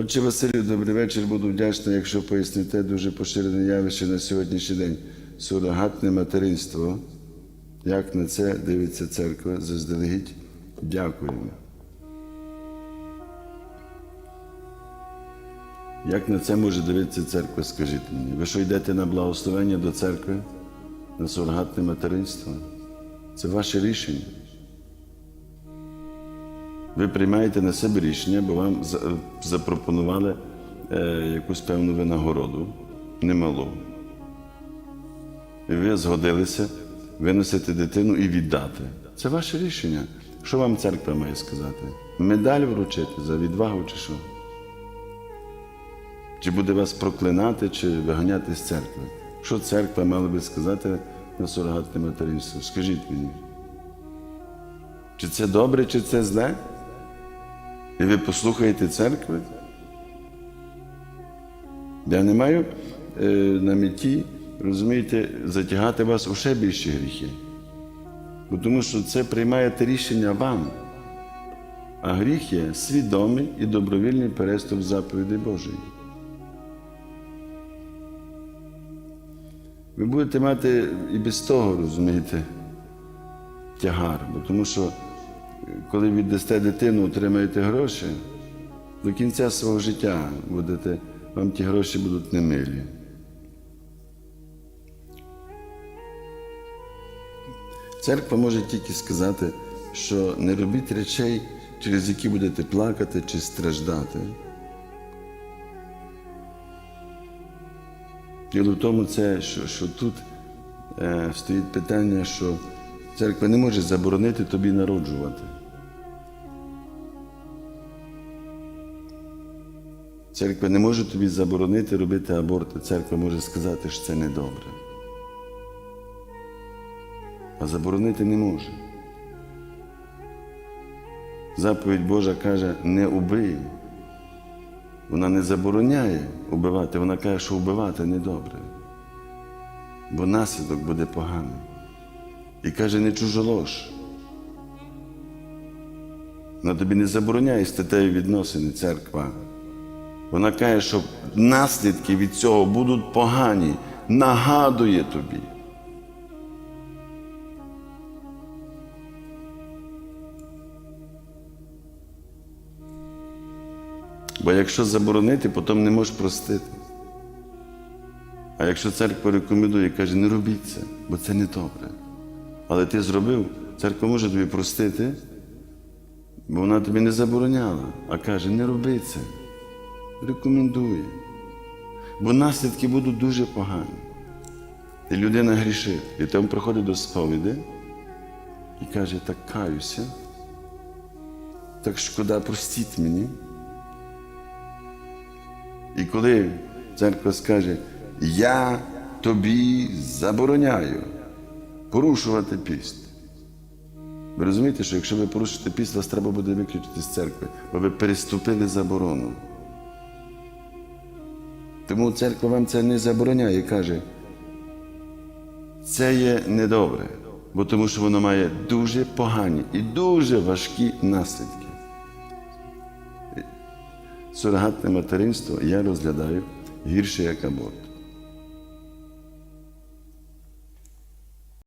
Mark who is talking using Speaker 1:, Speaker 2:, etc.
Speaker 1: Отче Василю, добрий вечір. Буду вдячний, якщо поясните дуже поширене явище на сьогоднішній день. Сурогатне материнство. Як на це дивиться церква заздалегідь? Дякуємо. Як на це може дивитися церква, скажіть мені? Ви що йдете на благословення до церкви, на сурогатне материнство? Це ваше рішення. Ви приймаєте на себе рішення, бо вам запропонували е, якусь певну винагороду, немалу. І ви згодилися виносити дитину і віддати. Це ваше рішення. Що вам церква має сказати? Медаль вручити за відвагу чи що? Чи буде вас проклинати, чи виганяти з церкви? Що церква мала би сказати на сурогатне материнство? Скажіть мені. Чи це добре, чи це зле? І ви послухаєте церкви? Я не маю е, на меті, розумієте, затягати вас у ще більші гріхи. Бо тому що це приймаєте рішення вам. А гріх є свідомий і добровільний переступ заповідей Божої. Ви будете мати і без того, розумієте, тягар. Бо тому що коли віддасте дитину, отримаєте гроші, до кінця свого життя будете, вам ті гроші будуть немилі. Церква може тільки сказати, що не робіть речей, через які будете плакати чи страждати. Діло в тому, це, що, що тут е, стоїть питання, що церква не може заборонити тобі народжувати. Церква не може тобі заборонити робити аборти. Церква може сказати, що це недобре. А заборонити не може. Заповідь Божа каже, не убий. Вона не забороняє убивати, вона каже, що вбивати недобре. Бо наслідок буде поганий. І каже, не чужолож. Вона тобі не забороняє статеві відносини, церква. Вона каже, що наслідки від цього будуть погані, нагадує тобі. Бо якщо заборонити, потім не можеш простити. А якщо церква рекомендує, каже, не робіть це, бо це не добре. Але ти зробив, церква може тобі простити, бо вона тобі не забороняла, а каже, не роби це. Рекомендує. Бо наслідки будуть дуже погані. І людина грішить. І там приходить до сповіді і каже, так каюся, так шкода, простіть мені. І коли церква скаже, я тобі забороняю порушувати піст. Ви розумієте, що якщо ви порушите піст, вас треба буде виключити з церкви, бо ви переступили заборону. Тому церква вам це не забороняє і каже, це є недобре, бо тому що воно має дуже погані і дуже важкі наслідки. Сурогатне материнство я розглядаю гірше як аборт.